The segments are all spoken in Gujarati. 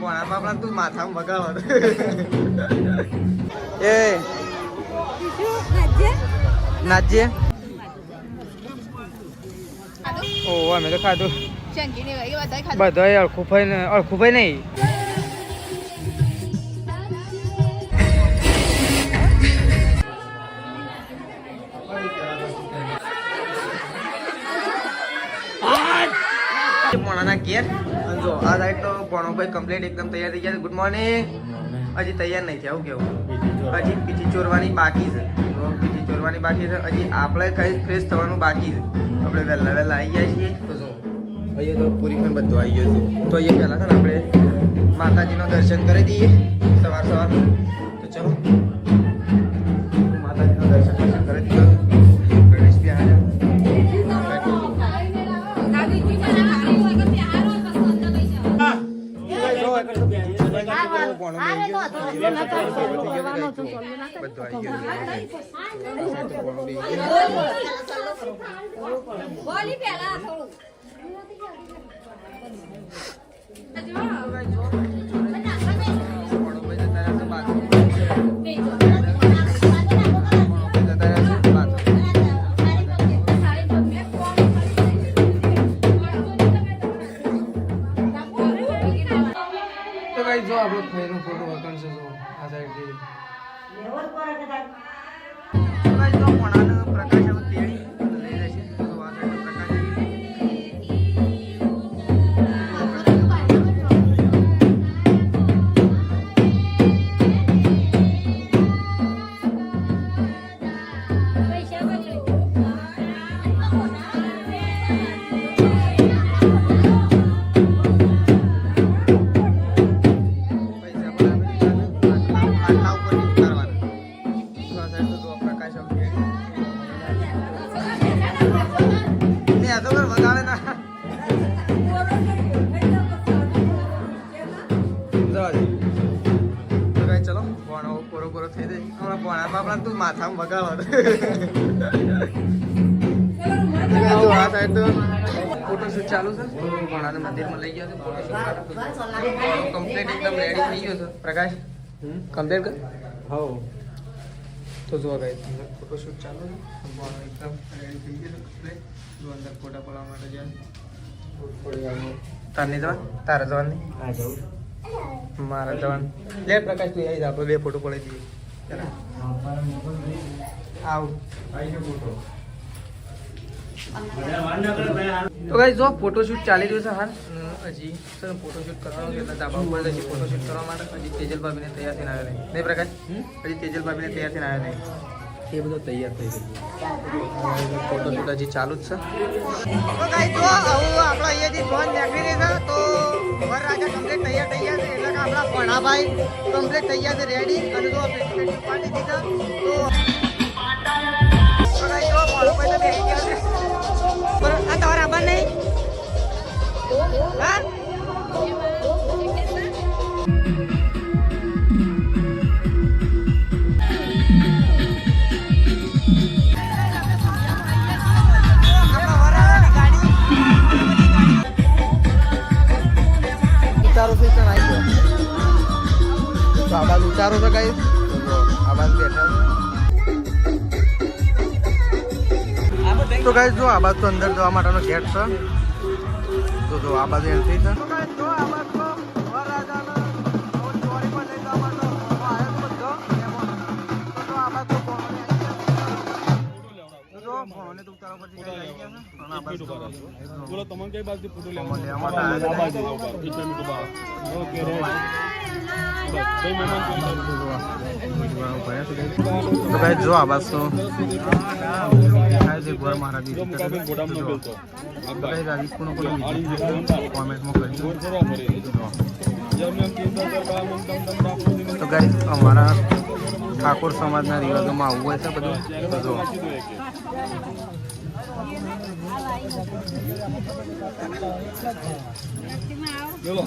પોણા બાપડા તું માથામાં વગાડો એ નાચીએ ઓ અમે તો ખાધું? બધા અળખું ભાઈ ને અળખું ભાઈ નહીં. અને જો આ સાઈડ તો પોણો ભાઈ કમ્પ્લીટ એકદમ તૈયાર થઈ ગયા ગુડ મોર્નિંગ હજી તૈયાર નહીં થયા કેવું? હજી પીછી ચોરવાની બાકી છે. પીછી ચોરવાની બાકી છે. હજી આપણે કઈ ફ્રેશ થવાનું બાકી છે. આપણે વહેલા વહેલા આવી ગયા છીએ. તો શું અહીંયા તો પૂરી પણ બધું આવી ગયું છે. તો અહીંયા પહેલાં છે ને આપણે માતાજીનું દર્શન કરી દઈએ સવાર સવાર તો ચલો. બોલી પેલા થોડું તો guys, ફોટોશૂટ ચાલુ છે. પોણાને મંદિરમાં લઈ ગયા છે કમ્પ્લીટ એકદમ રેડી થઈ ગયો છે. પ્રકાશ કમ્પ્લીટ કર. હો તો જોવા ગઈ ફોટોશૂટ ચાલુ છે. એકદમ રેડી થઈ ગયો છે અંદર ફોટા પડવા માટે જાય થોડી વારમાં તાર નહીં જવા તારા જવાનું નહીં જવું. મારા જવાનું. લે પ્રકાશ તું આવી આપણે બે ફોટો પડાવી દઈએ. ચાલો. આવ. તો ગાઈ જો ફોટોશૂટ ચાલી રહ્યું છે હાલ. હજી સર ફોટોશૂટ કરવાનું ફોટોશૂટ કરવા હજી તેજલ ભાભીને તૈયાર થઈને આવ્યો નહીં. હજી તેજલ ભાભીને તૈયાર થઈને આવ્યો એ બધું તૈયાર થઈ ફોટોશૂટ હજી ચાલુ જ છે. તો આપણે અહીંયાથી ફોન નીકળી તો વરરાજા તૈયાર તૈયાર છે આપણા ભણાભાઈ કમ્પ્લીટ તૈયાર છે રેડી અને જો દીધા, તો બાજુ ઉતારો છે કઈ આ બાજુ બેઠા તો ગાઈસ જો આ બાજુ અંદર જવા માટેનો ગેટ છે. તો જો, આ બાજુ એન્ટ્રી છે. બોલો તમને કઈ બાજુ ફોટો લેવા ઊભા રહો. Okay right. બસ, કઈ. તો જો આ બાજુ તો. કોમેન્ટમાં કરજો તો ગાઈસ અમારા ઠાકોર સમાજના રિવાજોમાં આવું હોય છે બધું? તો જો બોલો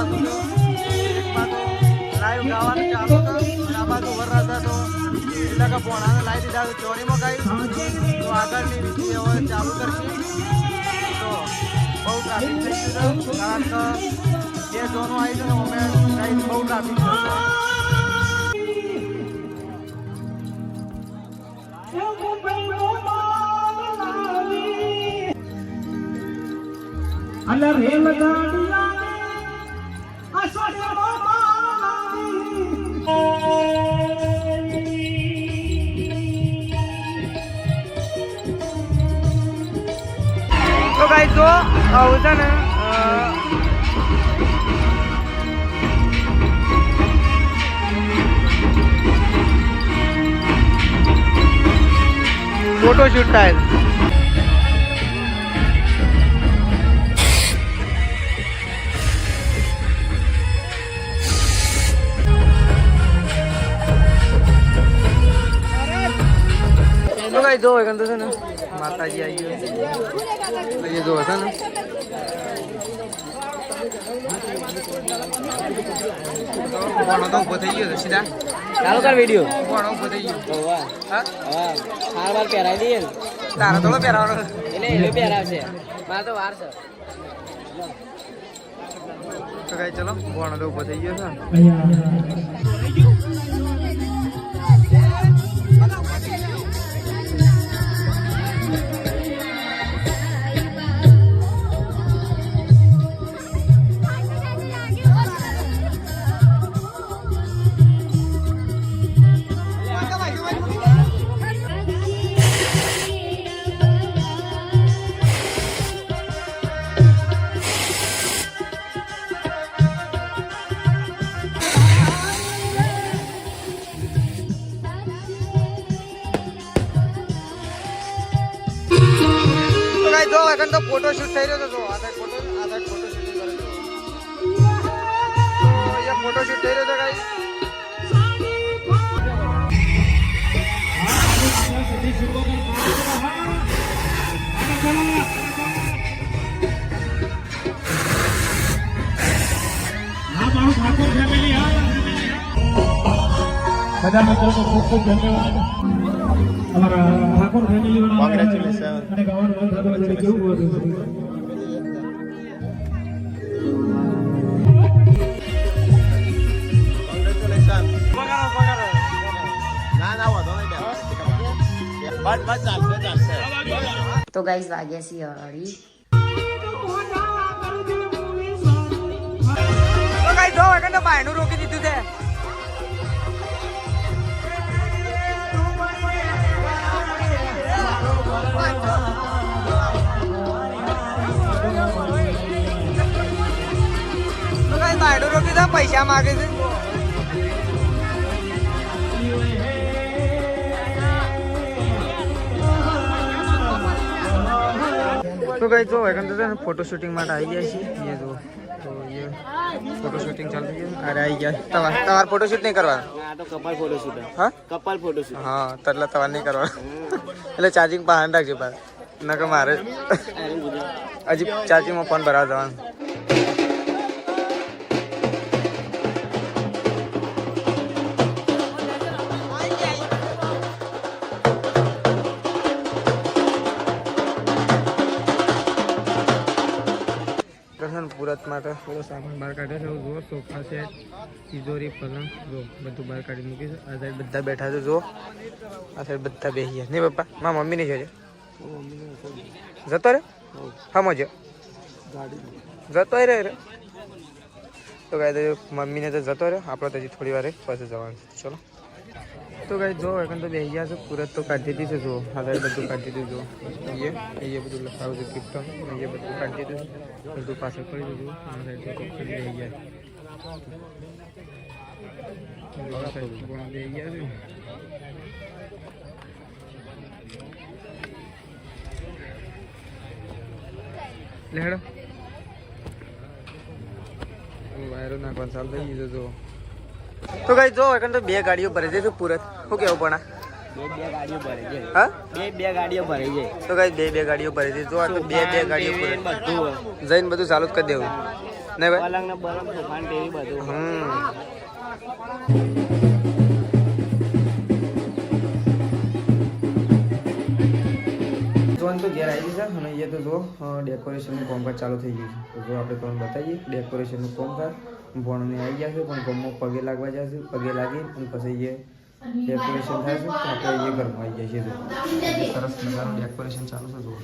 બાજુ એકમાં તો લાઈવ ગાવાનું ચાલુ અને આ બાજુ વરરાજા તો એટલે કે પોણાને લાવી દીધા ચોરીમાં ગાઈ તો આગળની રીતિ હવે ચાલુ કરશે તો બહુ ટ્રાફિક થઈ ગયું છે કારણ કે જે જોનો આવી છે અમે બહુ ટ્રાફિક થયું તો ગાઈ જો આવું છે ને અ, ફોટો શૂટ થાય. ગાઈ જો એકંદર છે ને માતાજી આવી ગયો જો હશે ને કોણો તો ઊભો થઈ ગયો સીધા ચાલુ કર વીડિયો કોણો ઊભો થઈ ગયો હા હા હાર વાર પહેરાવી દઈએ ને તારા થોડો પહેરવાનો એટલે એ પહેરાવશે મારે તો વાર છે તો કઈ ચલો કોણો તો ઊભો થઈ ગયો છે એકન તો ફોટો શૂટ થઈ રહ્યો હતો આ સાઈડ ફોટો આ સાઈડ ફોટો શૂટિંગ કરે છે. અહીંયા ફોટો શૂટ થઈ રહ્યો છે ગાઈ બધા મિત્રોને ખૂબ ખૂબ ધન્યવાદ. અમારા ઠાકોર ફેમિલી વાળા અને ગાવાનું બંધ થતું એટલે કેવું હતું તો ગાઈસ વાગ્યા છીએ અઢી તો એકન તો બાયનું રોકી દીધું છે. બાયનું રોકી પૈસા માગે છે. તો કઈ જો એકન તો ફોટો શૂટિંગ માટે આવી ગયા છીએ. એ જો તો ये फोटो शूटिंग चल रही है અરે આવી ગયા. તમારે તમારે शूट नहीं નહીં કરવાનું આ તો કપાલ ફોટો શૂટ હા? કપાલ ફોટો શૂટ હા તો એટલે તમારે નહીં કરવા. એટલે ચાર્જિંગ પાન રાખજો પર નકર મારે હજી ચાર્જિંગમાં ફોન ભરાવા જવાનું પુરત માટે થોડો સામાન બહાર કાઢ્યો છે. જુઓ, સોફા સેટ તિજોરી પલંગ જો બધું બહાર કાઢી મૂકી છે. આ સાઈડ બધા બેઠા છે, જુઓ. આ સાઈડ બધા બેસી ગયા. નહીં, પપ્પા? મારા મમ્મી નહીં જોજે. જતો રે હા મજો જતો રે રે. તો કાંઈ મમ્મીને તો જતો રહ્યો. આપણે તો હજી થોડી વાર પછી જવાનું છે. ચલો. તો કઈ જો એખન તો બેસી ગયા છે, પુરત તો કાઢી દીધી છે, જો આ બધું કાઢી દીધું, જો. અહીંયા બધું લખાવું છે કિપ્ટન અહીંયા બધું કાઢી દીધું બધું પાછળ કરી દીધું બેસી ગયા બેસી ગયા છે. લે હેડો વાયરો નાખવાનું ચાલતો જો. તો કઈ જો એકન તો બે ગાડીઓ ભરી છે પુરત. શું કેવું પણ? બે બે ગાડીઓ ભરી છે હા? બે બે ગાડીઓ ભરે છે તો કઈ બે બે ગાડીઓ ભરે છે જો આ તો બે બે ગાડીઓ ટીવી બધું જઈને બધું ચાલુ જ કરી દેવું. નહીં ભાઈ? પલંગ ને બલંગ સોફા ને બધું હમ. તો ઘેર આવી છે અને એ તો જો ડેકોરેશનનું કામકાજ ચાલુ થઈ ગયું છે. તો જો આપણે તમને બતાવીએ. ડેકોરેશનનું કામકાજ. ભણને આવી ગયા છે પણ ગમો પગે લાગવા જશે પગે લાગી અને પછી એ ડેકોરેશન થાય છે તો આપણે એ ઘરમાં આવી જાય છે તો સરસ મજાનું ડેકોરેશન ચાલુ છે જુઓ.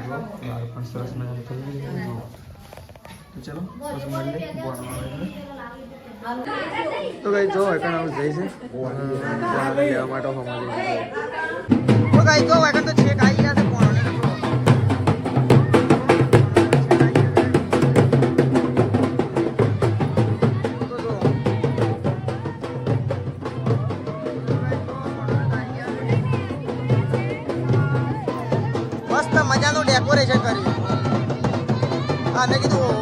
જો મારે પણ સરસ મજાનું થઈ ગયું તો ચલો પછી મળીએ ભણવા તો કઈ જો એકણ આવું જઈશ છે. લેવા માટે. હમાલી તો કઈ જો એકણ તો છેક આવી ડેકોરેશન કર્યું હા મેં કીધું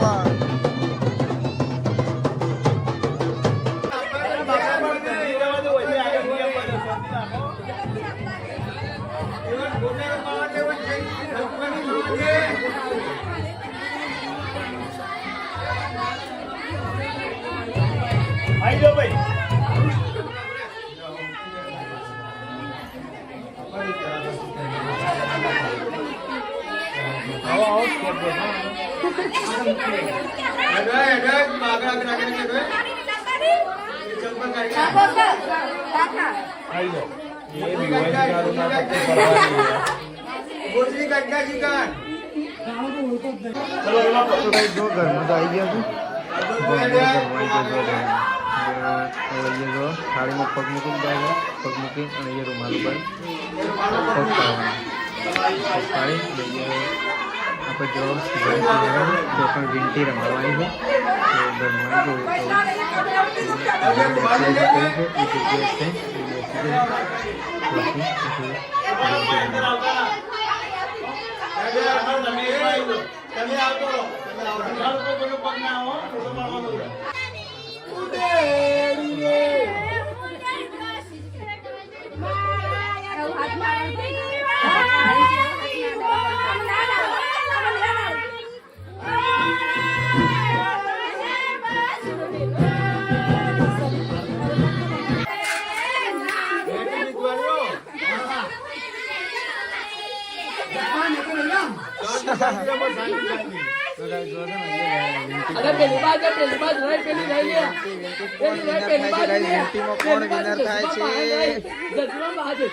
ભાઈ. ચલો એમાં તો કઈ જો ઘરમાં તો આવી ગયા પગ મૂકી દીધા પગ મૂકી અને એ રૂમાલ પર પગ પાડવાના પાડી ગણેશ ભગવાન તો પણ વિનંતી રમાડવાની છે તો ઘરમાં અરે પેલી બાજુ પેલી બાજુ રહી પેલી રહી લે. પેલી રહી પેલી બાજુ લે. વિનંતીમાં કોણ winner થાય છે? જજમાં બાજુ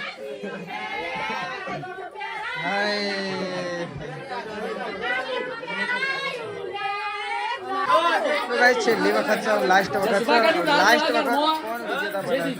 તો છેલ્લી વખત છે લાસ્ટ વખત છે. લાસ્ટ વખત કોણ વિજેતા બને